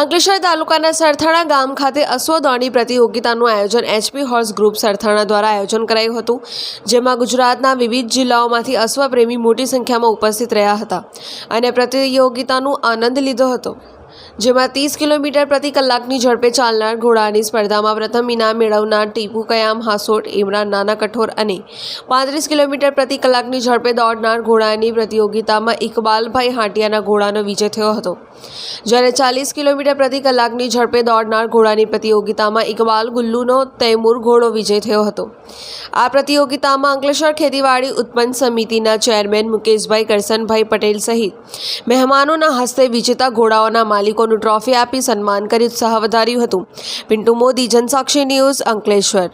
અંકલેશ્વર તાલુકાના સરથાણા ગામ ખાતે અશ્વદોડી પ્રતિયોગિતાનું આયોજન એચપી હોર્સ ગ્રુપ સરથાણા દ્વારા આયોજન કરાયું હતું, જેમાં ગુજરાતના વિવિધ જિલ્લાઓમાંથી અશ્વપ્રેમી મોટી સંખ્યામાં ઉપસ્થિત રહ્યા હતા અને પ્રતિયોગિતાનો આનંદ લીધો હતો. જેમાં ત્રીસ કિલોમીટર પ્રતિ કલાકની ઝડપે ચાલનાર ઘોડાની સ્પર્ધામાં પ્રથમ ઇનામ મેળવનાર ટીપુ કયામ, હાસોટ ઇમરાન નાના કઠોર અને પાંત્રીસ કિલોમીટર પ્રતિ કલાકની ઝડપે દોડનાર ઘોડાની પ્રતિયોગિતામાં ઇકબાલભાઈ હાટિયાના ઘોડાનો વિજય થયો હતો. જ્યારે ચાલીસ કિલોમીટર પ્રતિ કલાકની ઝડપે દોડનાર ઘોડાની પ્રતિયોગિતામાં ઇકબાલ ગુલ્લુનો તૈમૂર ઘોડો વિજય થયો હતો. આ પ્રતિયોગિતામાં અંકલેશ્વર ખેતીવાડી ઉત્પન્ન સમિતિના ચેરમેન મુકેશભાઈ કરસનભાઈ પટેલ સહિત મહેમાનોના હસ્તે વિજેતા ઘોડાઓના માલિકોનું ટ્રોફી આપી સન્માન કરી ઉત્સાહ વધાર્યું હતું. પિન્ટુ મોદી જનસાક્ષી ન્યૂઝ અંકલેશ્વર.